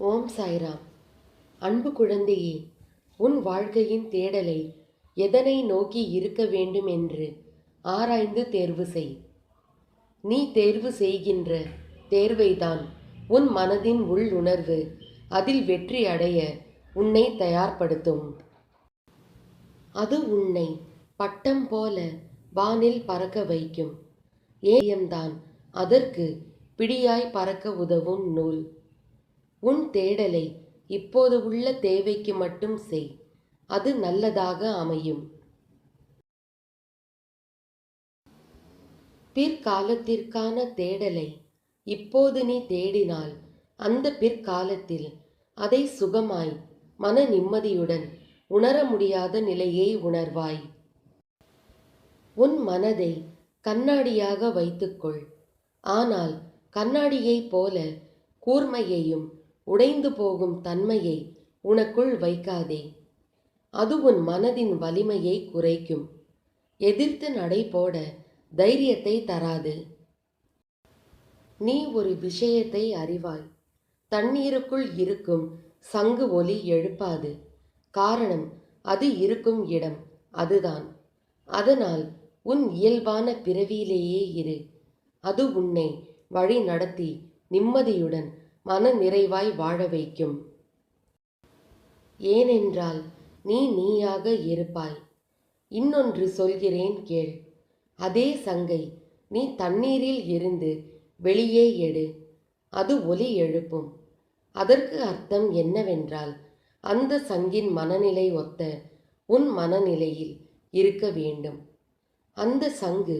ஓம் சாய்ராம். அன்பு குழந்தையே உன் வாழ்க்கையின் தேடலை எதனை நோக்கி இருக்க வேண்டும் என்று ஆராய்ந்து தேர்வு செய். நீ தேர்வு செய்கின்ற தேர்வைதான் உன் மனதின் உள்ளுணர்வு அதில் வெற்றி அடைய உன்னை தயார்படுத்தும். அது உன்னை பட்டம் போல வானில் பறக்க வைக்கும். ஏயம்தான் அதற்கு பிடியாய் பறக்க உதவும் நூல். உன் தேடலை இப்போது உள்ள தேவைக்கு மட்டும் செய். அது நல்லதாக அமையும். பிற்காலத்திற்கான தேடலை இப்போது நீ தேடினால் அந்த பிற்காலத்தில் அதை சுகமாய் மன நிம்மதியுடன் உணர முடியாத நிலையை உணர்வாய். உன் மனதை கண்ணாடியாக வைத்துக்கொள். ஆனால் கண்ணாடியைப் போல கூர்மையையும் உடைந்து போகும் தன்மையை உனக்குள் வைக்காதே. அது உன் மனதின் வலிமையை குறைக்கும். எதிர்த்து நடை போட தைரியத்தை தராது. நீ ஒரு விஷயத்தை அறிவாய். தண்ணீருக்குள் இருக்கும் சங்கு ஒலி எழுப்பாது. காரணம் அது இருக்கும் இடம் அதுதான். அதனால் உன் இயல்பான பிறவியிலேயே இரு. அது உன்னை வழி நடத்தி நிம்மதியுடன் மன நிறைவாய் வாழ வைக்கும். ஏனென்றால் நீ நீயாக இருப்பாய். இன்னொன்று சொல்கிறேன் கேள். அதே சங்கை நீ தண்ணீரில் இருந்து வெளியே எடு. அது ஒலி எழுப்பும். அதற்கு அர்த்தம் என்னவென்றால் அந்த சங்கின் மனநிலை ஒத்த உன் மனநிலையில் இருக்க வேண்டும். அந்த சங்கு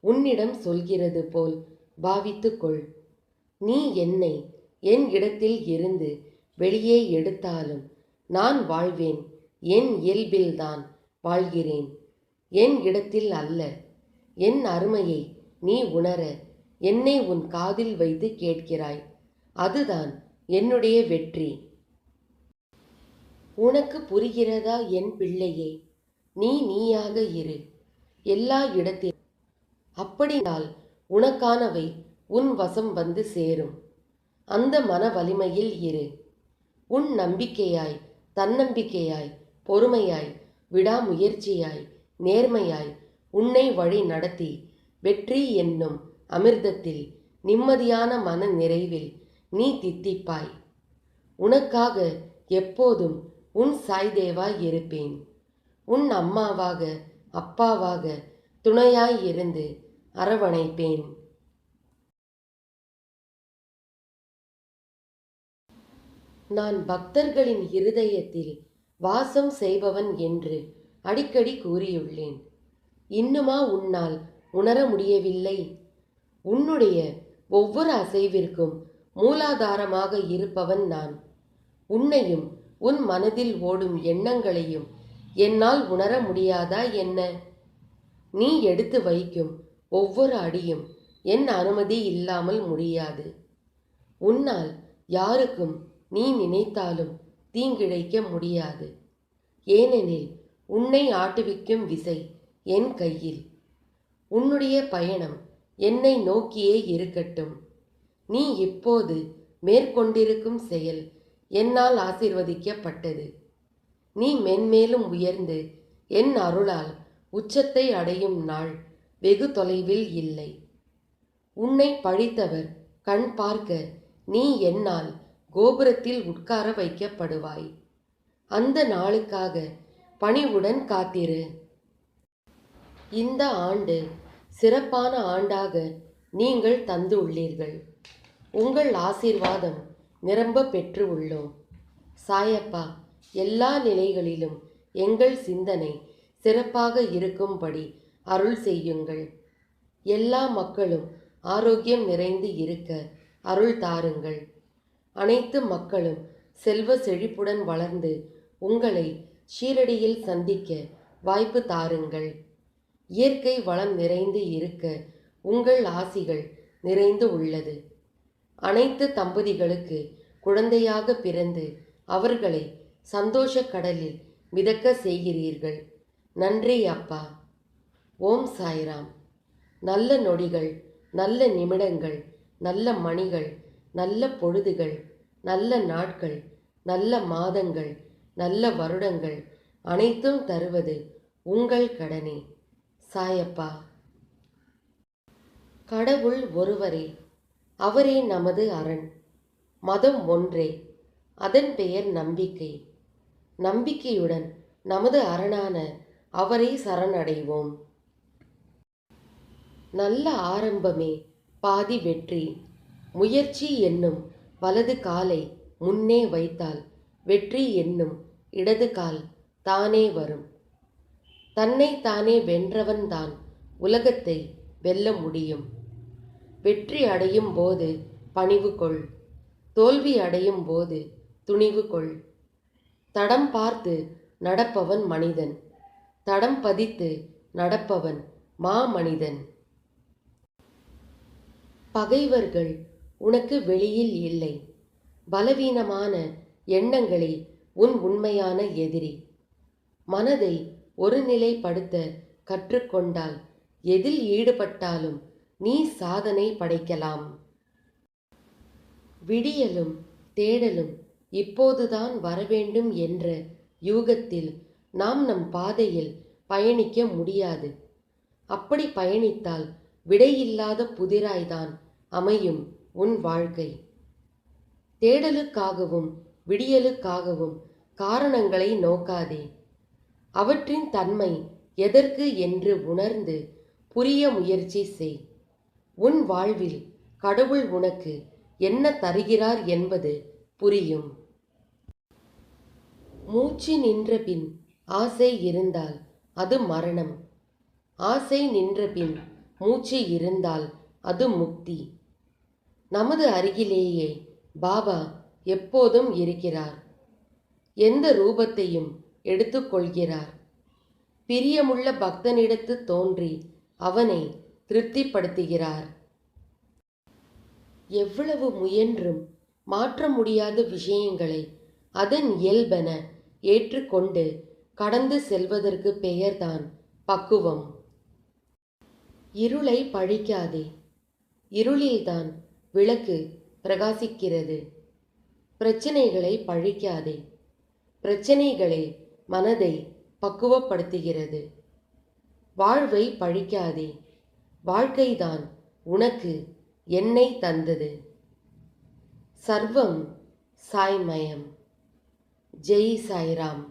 உன்னிடம் சொல்கிறது போல் பாவித்துக்கொள். நீ என்னை என் இடத்தில் இருந்து வெளியே எடுத்தாலும் நான் வாழ்வேன். என் இயல்பில்தான் வாழ்கிறேன். என் இடத்தில் அல்ல. என் அருமையை நீ உணர என்னை உன் காதில் வைத்து கேட்கிறாய். அதுதான் என்னுடைய வெற்றி. உனக்கு புரிகிறதா என் பிள்ளையே? நீ நீயாக இரு. எல்லா இடத்திலும். அப்படினால் உனக்கானவை உன் வசம் வந்து சேரும். அந்த மன வலிமையில் இரு. உன் நம்பிக்கையாய் தன்னம்பிக்கையாய் பொறுமையாய் விடாமுயற்சியாய் நேர்மையாய் உன்னை வழி நடத்தி வெற்றி என்னும் அமிர்தத்தில் நிம்மதியான மன நிறைவில் நீ தித்திப்பாய். உனக்காக எப்போதும் உன் சாய்தேவாய் இருப்பேன். உன் அம்மாவாக அப்பாவாக துணையாய் இருந்து அரவணைப்பேன். நான் பக்தர்களின் இருதயத்தில் வாசம் செய்பவன் என்று அடிக்கடி கூறியுள்ளேன். இன்னுமா உன்னால் உணர முடியவில்லை? உன்னுடைய ஒவ்வொரு அசைவிற்கும் மூலாதாரமாக இருப்பவன் நான். உன்னையும் உன் மனதில் ஓடும் எண்ணங்களையும் என்னால் உணர முடியாதா என்ன? நீ எடுத்து வைக்கும் ஒவ்வொரு அடியும் என் அனுமதி இல்லாமல் முடியாது. உன்னால் யாருக்கும் நீ நினைத்தாலும் தீங்கிழைக்க முடியாது. ஏனெனில் உன்னை ஆட்டுவிக்கும் விசை என் கையில். உன்னுடைய பயணம் என்னை நோக்கியே இருக்கட்டும். நீ இப்போது மேற்கொண்டிருக்கும் செயல் என்னால் ஆசிர்வதிக்கப்பட்டது. நீ மென்மேலும் உயர்ந்து என் அருளால் உச்சத்தை அடையும் நாள் வெகு தொலைவில் இல்லை. உன்னை பழித்தவர் கண் பார்க்க நீ என்னால் கோபுரத்தில் உட்கார வைக்கப்படுவாய். அந்த நாளுக்காக பணிவுடன் காத்திரு. இந்த ஆண்டு சிறப்பான ஆண்டாக நீங்கள் தந்து உள்ளீர்கள் உங்கள் ஆசீர்வாதம் நிரம்ப பெற்று உள்ளோம். சாயப்பா எல்லா நிலைகளிலும் எங்கள் சிந்தனை சிறப்பாக இருக்கும்படி அருள் செய்யுங்கள். எல்லா மக்களும் ஆரோக்கியம் நிறைந்து இருக்க அருள் தாருங்கள். அனைத்து மக்களும் செல்வ செழிப்புடன் வளர்ந்து உங்களை ஷீரடியில் சந்திக்க வாய்ப்பு தாருங்கள். இயற்கை வளம் நிறைந்து இருக்க உங்கள் ஆசிகள் நிறைந்து உள்ளது. அனைத்து தம்பதிகளுக்கு குழந்தையாக பிறந்து அவர்களை சந்தோஷ கடலில் மிதக்க செய்கிறீர்கள். நன்றி அப்பா. ஓம் சாய்ராம். நல்ல நொடிகள் நல்ல நிமிடங்கள் நல்ல மணிகள் நல்ல பொழுதுகள் நல்ல நாட்கள் நல்ல மாதங்கள் நல்ல வருடங்கள் அனைத்தும் தருவது உங்கள் கடனே. சாயப்பா. கடவுள் ஒருவரே அவரே நமது அரண். மதம் ஒன்றே அதன் பெயர் நம்பிக்கை. நம்பிக்கையுடன் நமது அரணான அவரை சரணடைவோம். நல்ல ஆரம்பமே பாதி வெற்றி. முயற்சி என்னும் வலது காலை முன்னே வைத்தால் வெற்றி என்னும் இடது கால் தானே வரும். தன்னை தானே வென்றவன்தான் உலகத்தை வெல்ல முடியும். வெற்றி அடையும் போது பணிவு கொள். தோல்வி அடையும் போது துணிவு கொள். தடம் பார்த்து நடப்பவன் மனிதன். தடம் பதித்து நடப்பவன் மாமனிதன். பகைவர்கள் உனக்கு வெளியில் இல்லை. பலவீனமான எண்ணங்களே உன் உண்மையான எதிரி. மனதை ஒருநிலைப்படுத்த கற்றுக்கொண்டால் எதில் ஈடுபட்டாலும் நீ சாதனை படைக்கலாம். விடியலும் தேடலும் இப்போதுதான் வரவேண்டும் என்ற யூகத்தில் நாம் நம் பாதையில் பயணிக்க முடியாது. அப்படி பயணித்தால் விடையில்லாத புதிராய்தான் அமையும். உன் வாழ்க்கை. தேடலுக்காகவும் விடியலுக்காகவும் காரணங்களை நோக்காதே. அவற்றின் தன்மை எதற்கு என்று உணர்ந்து புரிய முயற்சி செய். உன் வாழ்வில் கடவுள் உனக்கு என்ன தருகிறார் என்பது புரியும். மூச்சு நின்ற பின் ஆசை இருந்தால் அது மரணம். ஆசை நின்ற பின் மூச்சு இருந்தால் அது முக்தி. நமது அருகிலேயே பாபா எப்போதும் இருக்கிறார். எந்த ரூபத்தையும் எடுத்துக்கொள்கிறார். பிரியமுள்ள பக்தனிடத்து தோன்றி அவனை திருப்திப்படுத்துகிறார். எவ்வளவு முயன்றும் மாற்ற முடியாத விஷயங்களை அதன் இயல்பென ஏற்றுக்கொண்டு கடந்து செல்வதற்கு பெயர்தான் பக்குவம். இருளை பழிக்காதே. இருளில்தான் விளக்கு பிரகாசிக்கிறது. பிரச்சனைகளை பழிக்காதே. பிரச்சனைகளே மனதை பக்குவப்படுத்துகிறது. வாழ்வை பழிக்காதே. வாழ்க்கைதான் உனக்கு என்னை தந்தது. சர்வம் சாய்மயம். ஜெய் சாய்ராம்.